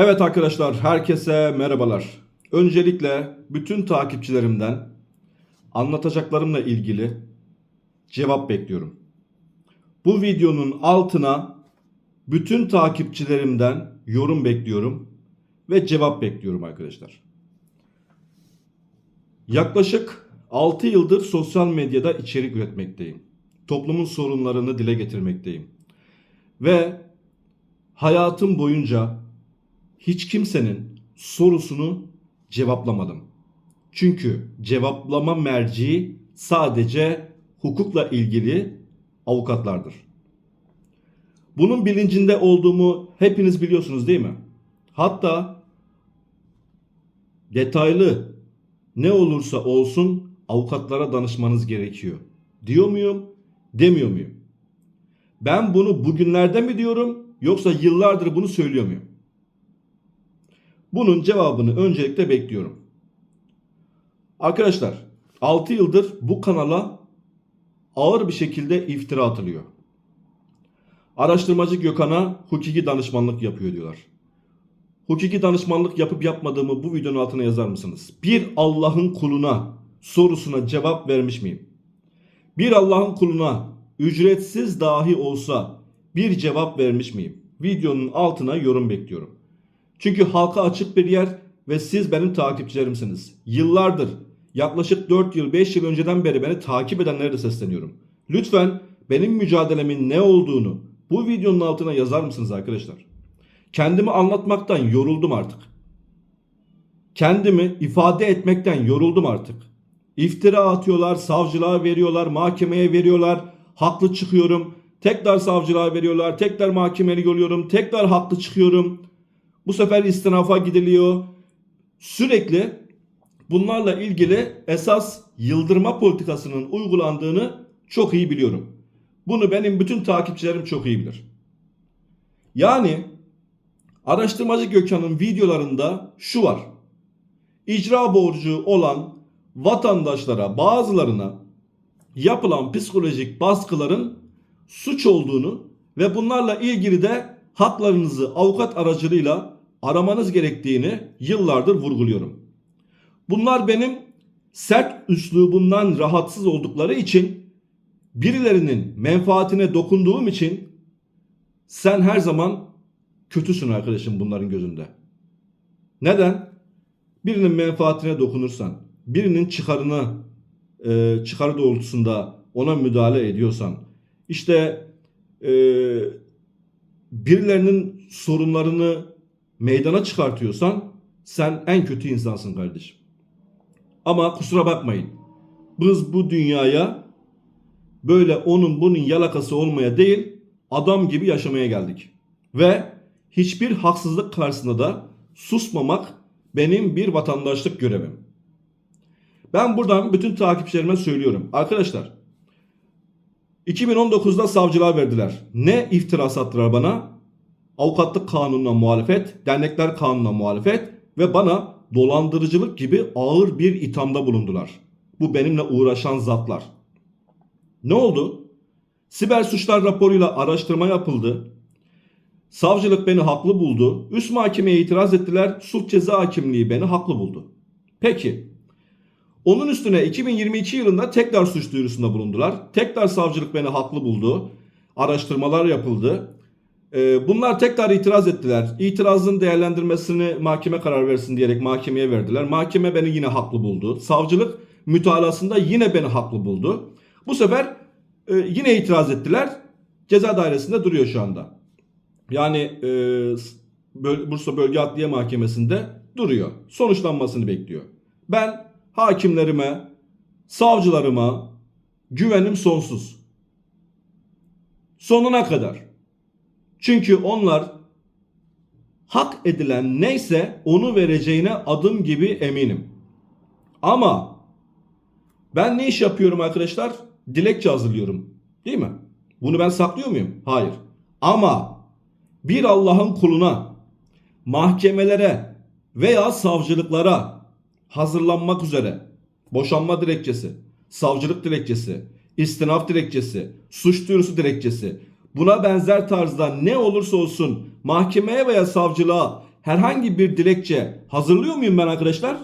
Evet arkadaşlar, herkese merhabalar. Öncelikle bütün takipçilerimden anlatacaklarımla ilgili cevap bekliyorum. Bu videonun altına bütün takipçilerimden yorum bekliyorum ve cevap bekliyorum arkadaşlar. Yaklaşık 6 yıldır sosyal medyada içerik üretmekteyim. Toplumun sorunlarını dile getirmekteyim. Ve hayatım boyunca hiç kimsenin sorusunu cevaplamadım. Çünkü cevaplama merci sadece hukukla ilgili avukatlardır. Bunun bilincinde olduğumu hepiniz biliyorsunuz değil mi? Hatta detaylı ne olursa olsun avukatlara danışmanız gerekiyor. Diyor muyum? Demiyor muyum? Ben bunu bugünlerde mi diyorum yoksa yıllardır bunu söylüyor muyum? Bunun cevabını öncelikle bekliyorum. Arkadaşlar 6 yıldır bu kanala ağır bir şekilde iftira atılıyor. Araştırmacı Gökhan'a hukuki danışmanlık yapıyor diyorlar. Hukuki danışmanlık yapıp yapmadığımı bu videonun altına yazar mısınız? Bir Allah'ın kuluna sorusuna cevap vermiş miyim? Bir Allah'ın kuluna ücretsiz dahi olsa bir cevap vermiş miyim? Videonun altına yorum bekliyorum. Çünkü halka açık bir yer ve siz benim takipçilerimsiniz. Yıllardır yaklaşık 4 yıl 5 yıl önceden beri beni takip edenlere de sesleniyorum. Lütfen benim mücadelemin ne olduğunu bu videonun altına yazar mısınız arkadaşlar? Kendimi anlatmaktan yoruldum artık. Kendimi ifade etmekten yoruldum artık. İftira atıyorlar, savcılığa veriyorlar, mahkemeye veriyorlar. Haklı çıkıyorum. Tekrar savcılığa veriyorlar, tekrar mahkemelik oluyorum, tekrar haklı çıkıyorum. Bu sefer istinafa gidiliyor. Sürekli bunlarla ilgili esas yıldırma politikasının uygulandığını çok iyi biliyorum. Bunu benim bütün takipçilerim çok iyi bilir. Yani araştırmacı Gökhan'ın videolarında şu var. İcra borcu olan vatandaşlara bazılarına yapılan psikolojik baskıların suç olduğunu ve bunlarla ilgili de haklarınızı avukat aracılığıyla aramanız gerektiğini yıllardır vurguluyorum. Bunlar benim sert üslubumdan rahatsız oldukları için birilerinin menfaatine dokunduğum için sen her zaman kötüsün arkadaşım bunların gözünde. Neden? Birinin menfaatine dokunursan, birinin çıkarına e, çıkarı doğrultusunda ona müdahale ediyorsan, işte e, birilerinin sorunlarını meydana çıkartıyorsan sen en kötü insansın kardeşim. Ama kusura bakmayın. Biz bu dünyaya böyle onun bunun yalakası olmaya değil adam gibi yaşamaya geldik. Ve hiçbir haksızlık karşısında da susmamak benim bir vatandaşlık görevim. Ben buradan bütün takipçilerime söylüyorum. Arkadaşlar 2019'da savcılığa verdiler. Ne iftirası attılar bana? Avukatlık kanununa muhalefet, dernekler kanununa muhalefet ve bana dolandırıcılık gibi ağır bir ithamda bulundular. Bu benimle uğraşan zatlar. Ne oldu? Siber suçlar raporuyla araştırma yapıldı. Savcılık beni haklı buldu. Üst mahkemeye itiraz ettiler. Sulh ceza hakimliği beni haklı buldu. Peki. Onun üstüne 2022 yılında tekrar suç duyurusunda bulundular. Tekrar savcılık beni haklı buldu. Araştırmalar yapıldı. Ee, bunlar tekrar itiraz ettiler. İtirazın değerlendirmesini mahkeme karar versin diyerek mahkemeye verdiler. Mahkeme beni yine haklı buldu. Savcılık mütalasında yine beni haklı buldu. Bu sefer e, yine itiraz ettiler. Ceza dairesinde duruyor şu anda. Yani e, Bursa Bölge Adliye Mahkemesi'nde duruyor. Sonuçlanmasını bekliyor. Ben hakimlerime, savcılarıma güvenim sonsuz. Sonuna kadar. Çünkü onlar hak edilen neyse onu vereceğine adım gibi eminim. Ama ben ne iş yapıyorum arkadaşlar? Dilekçe hazırlıyorum. Değil mi? Bunu ben saklıyor muyum? Hayır. Ama bir Allah'ın kuluna mahkemelere veya savcılıklara hazırlanmak üzere boşanma dilekçesi, savcılık dilekçesi, istinaf dilekçesi, suç duyurusu dilekçesi buna benzer tarzda ne olursa olsun mahkemeye veya savcılığa herhangi bir dilekçe hazırlıyor muyum ben arkadaşlar?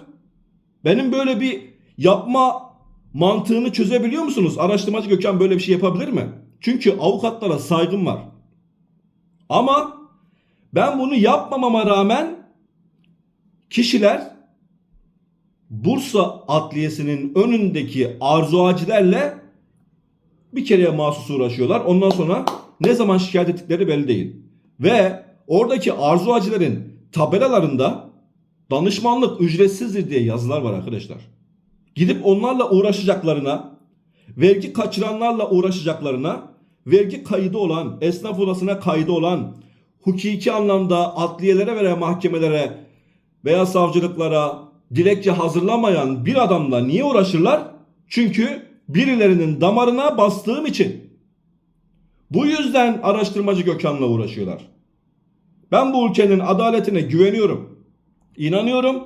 Benim böyle bir yapma mantığını çözebiliyor musunuz? Araştırmacı Gökhan böyle bir şey yapabilir mi? Çünkü avukatlara saygım var. Ama ben bunu yapmamama rağmen kişiler Bursa Adliyesi'nin önündeki arzuacilerle bir kereye mahsus uğraşıyorlar. Ondan sonra ne zaman şikayet ettikleri belli değil. Ve oradaki arzuacilerin tabelalarında danışmanlık ücretsizdir diye yazılar var arkadaşlar. Gidip onlarla uğraşacaklarına, vergi kaçıranlarla uğraşacaklarına, vergi kaydı olan, esnaf odasına kaydı olan, hukuki anlamda adliyelere veya mahkemelere veya savcılıklara dilekçe hazırlamayan bir adamla niye uğraşırlar? Çünkü birilerinin damarına bastığım için. Bu yüzden araştırmacı Gökhan'la uğraşıyorlar. Ben bu ülkenin adaletine güveniyorum. İnanıyorum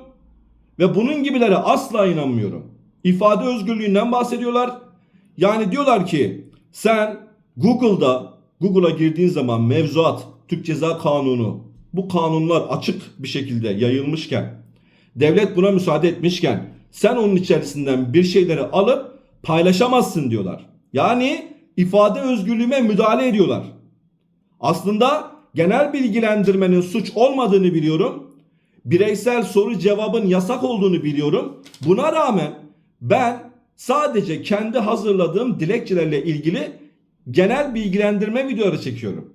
ve bunun gibilere asla inanmıyorum. İfade özgürlüğünden bahsediyorlar. Yani diyorlar ki sen Google'da Google'a girdiğin zaman mevzuat, Türk Ceza Kanunu bu kanunlar açık bir şekilde yayılmışken devlet buna müsaade etmişken sen onun içerisinden bir şeyleri alıp paylaşamazsın diyorlar. Yani ifade özgürlüğüme müdahale ediyorlar. Aslında genel bilgilendirmenin suç olmadığını biliyorum. Bireysel soru cevabın yasak olduğunu biliyorum. Buna rağmen ben sadece kendi hazırladığım dilekçelerle ilgili genel bilgilendirme videoları çekiyorum.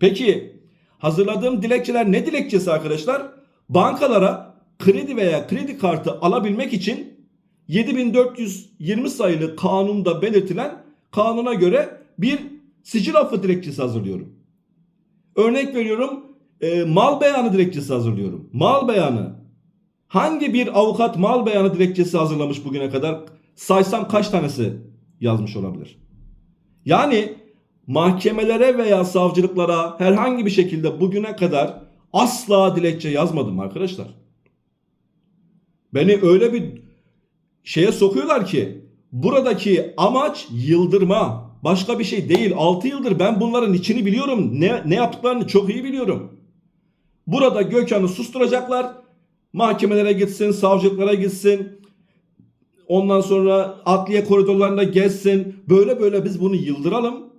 Peki hazırladığım dilekçeler ne dilekçesi arkadaşlar? Bankalara kredi veya kredi kartı alabilmek için 7420 sayılı kanunda belirtilen kanuna göre bir sicil affı dilekçesi hazırlıyorum. Örnek veriyorum e, mal beyanı dilekçesi hazırlıyorum. Mal beyanı. Hangi bir avukat mal beyanı dilekçesi hazırlamış bugüne kadar? Saysam kaç tanesi yazmış olabilir? Yani mahkemelere veya savcılıklara herhangi bir şekilde bugüne kadar asla dilekçe yazmadım arkadaşlar. Beni öyle bir şeye sokuyorlar ki buradaki amaç yıldırma. Başka bir şey değil. 6 yıldır ben bunların içini biliyorum. Ne, ne yaptıklarını çok iyi biliyorum. Burada Gökhan'ı susturacaklar. Mahkemelere gitsin, savcılıklara gitsin. Ondan sonra adliye koridorlarında gezsin. Böyle böyle biz bunu yıldıralım.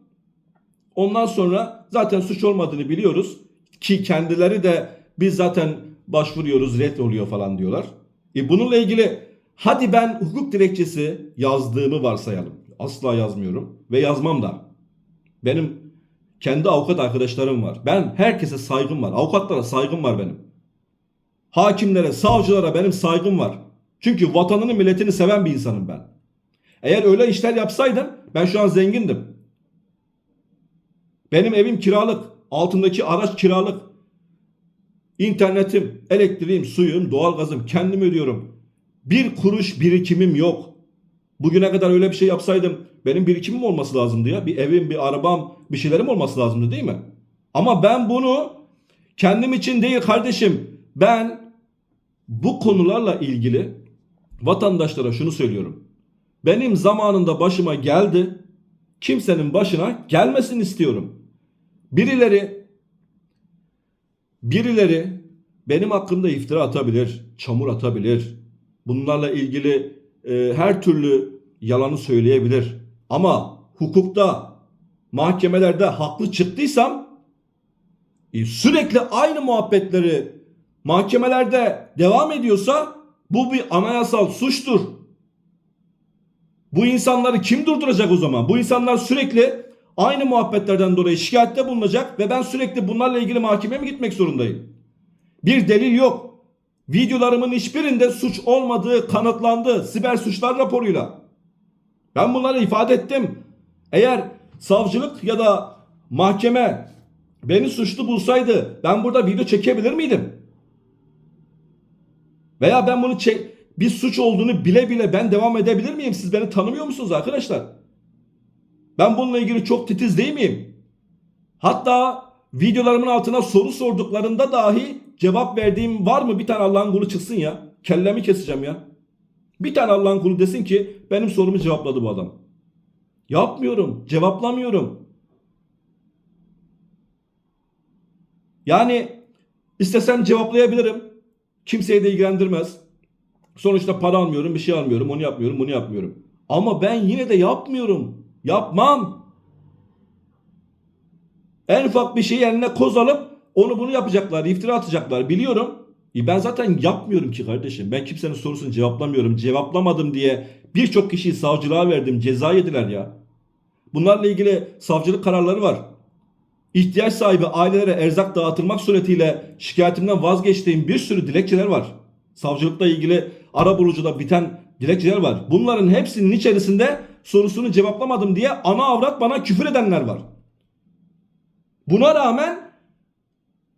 Ondan sonra zaten suç olmadığını biliyoruz. Ki kendileri de biz zaten başvuruyoruz red oluyor falan diyorlar. E bununla ilgili hadi ben hukuk dilekçesi yazdığımı varsayalım. Asla yazmıyorum ve yazmam da. Benim kendi avukat arkadaşlarım var. Ben herkese saygım var. Avukatlara saygım var benim. Hakimlere, savcılara benim saygım var. Çünkü vatanını, milletini seven bir insanım ben. Eğer öyle işler yapsaydım ben şu an zengindim. Benim evim kiralık. Altındaki araç kiralık. İnternetim, elektriğim, suyum, doğalgazım kendim ödüyorum. Bir kuruş birikimim yok. Bugüne kadar öyle bir şey yapsaydım benim birikimim olması lazımdı ya. Bir evim, bir arabam, bir şeylerim olması lazımdı değil mi? Ama ben bunu kendim için değil kardeşim. Ben bu konularla ilgili vatandaşlara şunu söylüyorum. Benim zamanında başıma geldi. Kimsenin başına gelmesin istiyorum. Birileri birileri benim hakkımda iftira atabilir, çamur atabilir. Bunlarla ilgili e, her türlü yalanı söyleyebilir. Ama hukukta, mahkemelerde haklı çıktıysam e, sürekli aynı muhabbetleri mahkemelerde devam ediyorsa bu bir anayasal suçtur. Bu insanları kim durduracak o zaman? Bu insanlar sürekli aynı muhabbetlerden dolayı şikayette bulunacak ve ben sürekli bunlarla ilgili mahkemeye mi gitmek zorundayım? Bir delil yok. Videolarımın hiçbirinde suç olmadığı kanıtlandı siber suçlar raporuyla. Ben bunları ifade ettim. Eğer savcılık ya da mahkeme beni suçlu bulsaydı ben burada video çekebilir miydim? Veya ben bunu çek bir suç olduğunu bile bile ben devam edebilir miyim? Siz beni tanımıyor musunuz arkadaşlar? Ben bununla ilgili çok titiz değil miyim? Hatta videolarımın altına soru sorduklarında dahi cevap verdiğim var mı? Bir tane Allah'ın kulu çıksın ya. Kellemi keseceğim ya. Bir tane Allah'ın kulu desin ki benim sorumu cevapladı bu adam. Yapmıyorum. Cevaplamıyorum. Yani İstesem cevaplayabilirim. Kimseyi de ilgilendirmez. Sonuçta para almıyorum, bir şey almıyorum, onu yapmıyorum, bunu yapmıyorum. Ama ben yine de yapmıyorum. Yapmam. En ufak bir şeyi eline koz alıp onu bunu yapacaklar, iftira atacaklar. Biliyorum. E ben zaten yapmıyorum ki kardeşim. Ben kimsenin sorusunu cevaplamıyorum. Cevaplamadım diye birçok kişiyi savcılığa verdim. Ceza yediler ya. Bunlarla ilgili savcılık kararları var. İhtiyaç sahibi ailelere erzak dağıtılmak suretiyle şikayetimden vazgeçtiğim bir sürü dilekçeler var. Savcılıkla ilgili ara bulucuda biten dilekçeler var. Bunların hepsinin içerisinde sorusunu cevaplamadım diye ana avrat bana küfür edenler var. Buna rağmen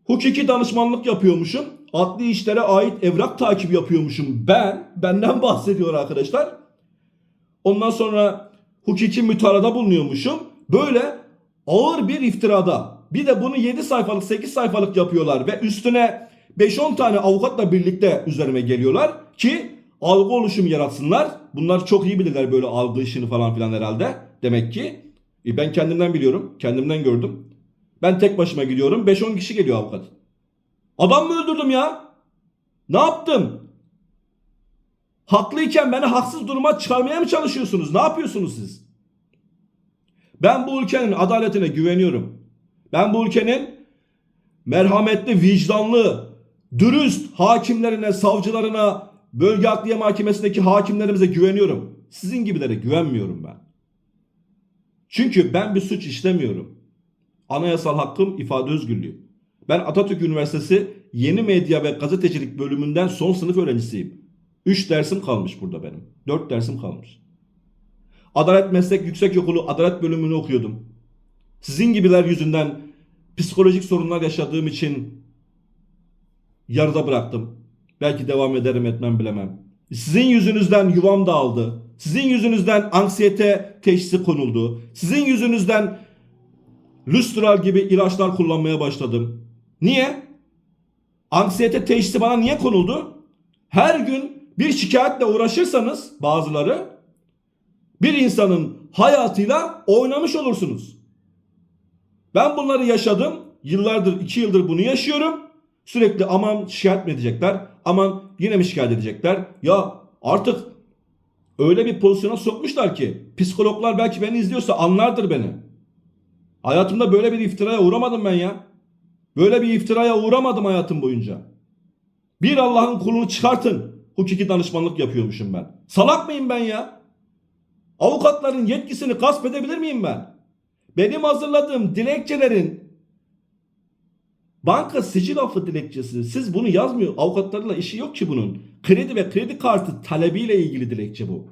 hukuki danışmanlık yapıyormuşum. Adli işlere ait evrak takibi yapıyormuşum. Ben, benden bahsediyor arkadaşlar. Ondan sonra hukuki mütarada bulunuyormuşum. Böyle ağır bir iftirada. Bir de bunu 7 sayfalık 8 sayfalık yapıyorlar ve üstüne 5-10 tane avukatla birlikte üzerime geliyorlar ki algı oluşum yaratsınlar. Bunlar çok iyi bilirler böyle algı işini falan filan herhalde. Demek ki E, ben kendimden biliyorum. Kendimden gördüm. Ben tek başıma gidiyorum. 5-10 kişi geliyor avukat. Adam mı öldürdüm ya? Ne yaptım? Haklıyken beni haksız duruma çıkarmaya mı çalışıyorsunuz? Ne yapıyorsunuz siz? Ben bu ülkenin adaletine güveniyorum. Ben bu ülkenin merhametli, vicdanlı, dürüst hakimlerine, savcılarına, bölge adliye mahkemesindeki hakimlerimize güveniyorum. Sizin gibilere güvenmiyorum ben. Çünkü ben bir suç işlemiyorum. Anayasal hakkım ifade özgürlüğü. Ben Atatürk Üniversitesi Yeni Medya ve Gazetecilik bölümünden son sınıf öğrencisiyim. 3 dersim kalmış burada benim. 4 dersim kalmış. Adalet Meslek Yüksekokulu Adalet bölümünü okuyordum. Sizin gibiler yüzünden psikolojik sorunlar yaşadığım için yarıda bıraktım. Belki devam ederim etmem bilemem. Sizin yüzünüzden yuvam dağıldı. Sizin yüzünüzden anksiyete teşhisi konuldu. Sizin yüzünüzden lustral gibi ilaçlar kullanmaya başladım. Niye? Anksiyete teşhisi bana niye konuldu? Her gün bir şikayetle uğraşırsanız bazıları bir insanın hayatıyla oynamış olursunuz. Ben bunları yaşadım. Yıllardır, iki yıldır bunu yaşıyorum. Sürekli aman şikayet mi edecekler? Aman yine mi şikayet edecekler? Ya artık öyle bir pozisyona sokmuşlar ki psikologlar belki beni izliyorsa anlardır beni. Hayatımda böyle bir iftiraya uğramadım ben ya. Böyle bir iftiraya uğramadım hayatım boyunca. Bir Allah'ın kulunu çıkartın. Hukuki danışmanlık yapıyormuşum ben. Salak mıyım ben ya? Avukatların yetkisini gasp edebilir miyim ben? Benim hazırladığım dilekçelerin banka sicil affı dilekçesi. Siz bunu yazmıyor. Avukatlarla işi yok ki bunun. Kredi ve kredi kartı talebiyle ilgili dilekçe bu.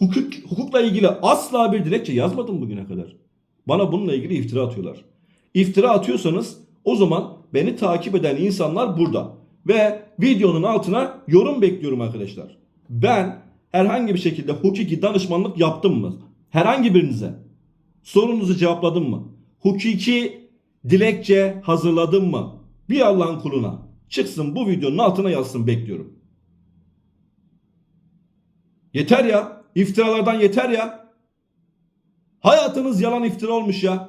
Hukuk, hukukla ilgili asla bir dilekçe yazmadım bugüne kadar. Bana bununla ilgili iftira atıyorlar. İftira atıyorsanız o zaman beni takip eden insanlar burada. Ve videonun altına yorum bekliyorum arkadaşlar. Ben herhangi bir şekilde hukuki danışmanlık yaptım mı? Herhangi birinize sorunuzu cevapladım mı? Hukuki dilekçe hazırladım mı? Bir Allah'ın kuluna çıksın bu videonun altına yazsın bekliyorum. Yeter ya. İftiralardan yeter ya. Hayatınız yalan iftira olmuş ya.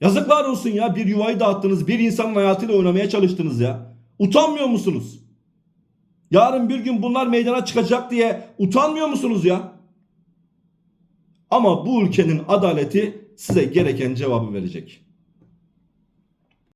Yazıklar olsun ya. Bir yuvayı dağıttınız. Bir insanın hayatıyla oynamaya çalıştınız ya. Utanmıyor musunuz? Yarın bir gün bunlar meydana çıkacak diye utanmıyor musunuz ya? Ama bu ülkenin adaleti size gereken cevabı verecek.